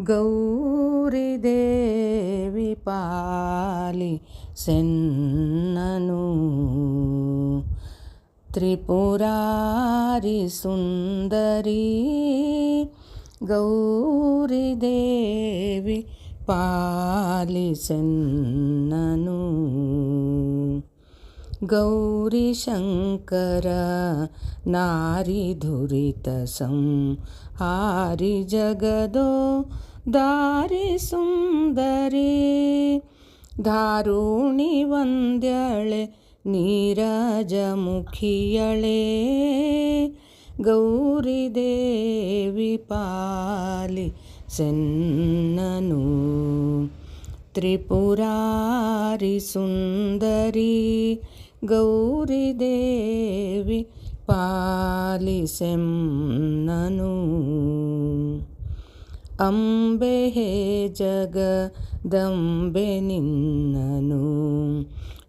గౌరీదేవి పాలి సెన్నను. త్రిపురారి సుందరి గౌరీదేవి పాలి సెన్నను. ಗೌರಿಶಂಕರ ನಾರಿ ಧುರಿತ ಸಂಹಾರಿ ಜಗದೋ ದಾರಿ ಸುಂದರಿ. ಧಾರುಣಿ ವಂದ್ಯಳೆ ನೀರಜ ಮುಖಿಯಳೆ ಗೌರಿದೇವಿ ಪಾಲಿ ಸೆನ್ನನು. ಸುಂದರಿ ಗೌರಿದೇವಿ ಪಾಲಿಸೆನ್ನನು ಅಂಬೆ ಹೇ ಜಗದಂಬೆ ನಿನ್ನನು.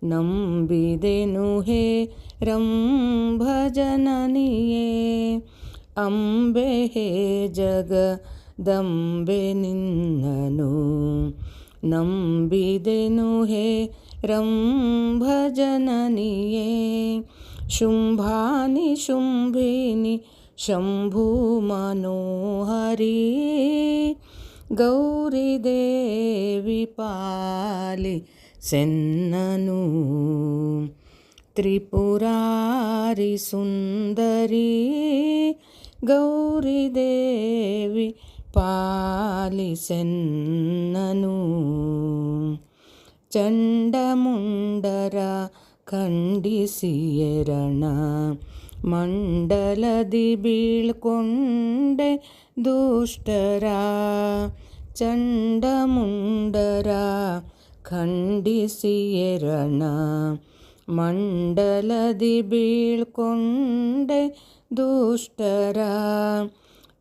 ನಂಬಿದೆನು ಹೇ ರಂಭಜನನಿಯೇ. ಅಂಬೆ ಹೇ ಜಗದಂಬೆ ನಿನ್ನನು. ನಂಬಿದೆನು ಹೇ ्रम्भजननि ये शुम्भानि शुम्भिनि शम्भुमनोहरि गौरिदेवि पालि सेन्ननु। त्रिपुरारि सुन्दरि। गौरिदेवी पालि सेन्ननु। ಚಂಡಮುಂಡರ ಖಂಡಿಸಿಯರಣ ಮಂಡಲದಿ ಬೀಳ್ಕೊಂಡೆ ದುಷ್ಟರ ಚಂಡಮುಂಡರ ಖಂಡಿಸಿಯರಣ ಮಂಡಲದಿ ಬೀಳ್ಕೊಂಡೆ ದುಷ್ಟರ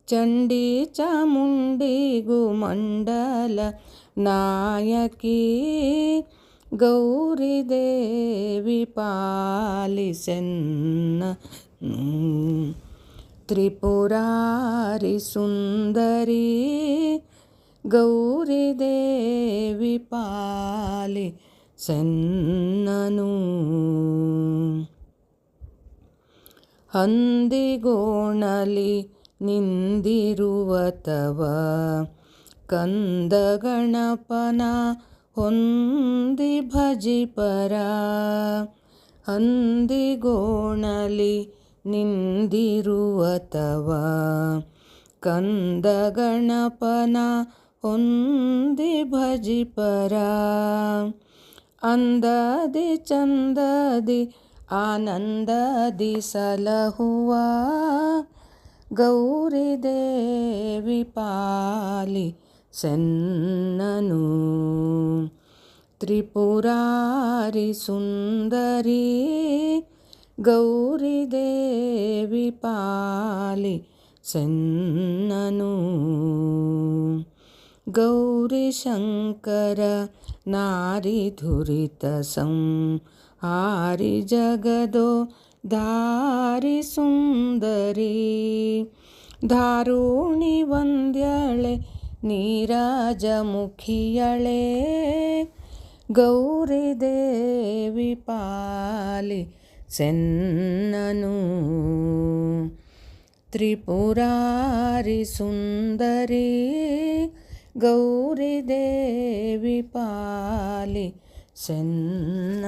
ಚಂಡಿ ಚಾಮುಂಡಿಗೂ ಮಂಡಲ ನಾಯಕಿ ಗೌರಿದೇವಿ ಪಾಲಿಸೆನ್ನ ತ್ರಿಪುರಾರಿ ಸುಂದರಿ ಗೌರಿದೇವಿ ಪಾಲಿ ಸೆನ್ನನು ಹಂದಿಗೋಣಲಿ ನಿಂದಿರುವ ಕಂದ ಗಣಪನ ಹೊಂದಿ ಭಜಿಪರ ಹಂದಿಗೋಣಲಿ ಗೋಣಲಿ ತವ. ಕಂದ ಗಣಪನ ಹೊಂದಿ ಭಜಿಪರ ಅಂದದಿ ಚಂದದಿ ಆನಂದದಿ ಸಲಹುವ. ಗೌರಿದೇವಿ ಪಾಲಿ ಸೆನ್ನನು. ತ್ರಿಪುರಾರಿ ಸುಂದರಿ ಗೌರಿ ದೇವಿ ಪಾಲಿ ಸೆನ್ನನು. ಗೌರಿಶಂಕರ ನಾರಿ ಧುರಿತ ಆರಿ ಜಗದೋ ದಾರಿ ಸುಂದರಿ. ಧಾರುಣಿ ವಂದ್ಯಳೆ ನೀರಾಜ ಮುಖಿಯಳೆ ಗೌರಿದೇವಿ ಪಾಲಿ ಸೆನ್ನನು ತ್ರಿಪುರಾರಿ ಸುಂದರಿ ಗೌರಿದೇವಿ ಪಾಲಿ ಸೆನ್ನ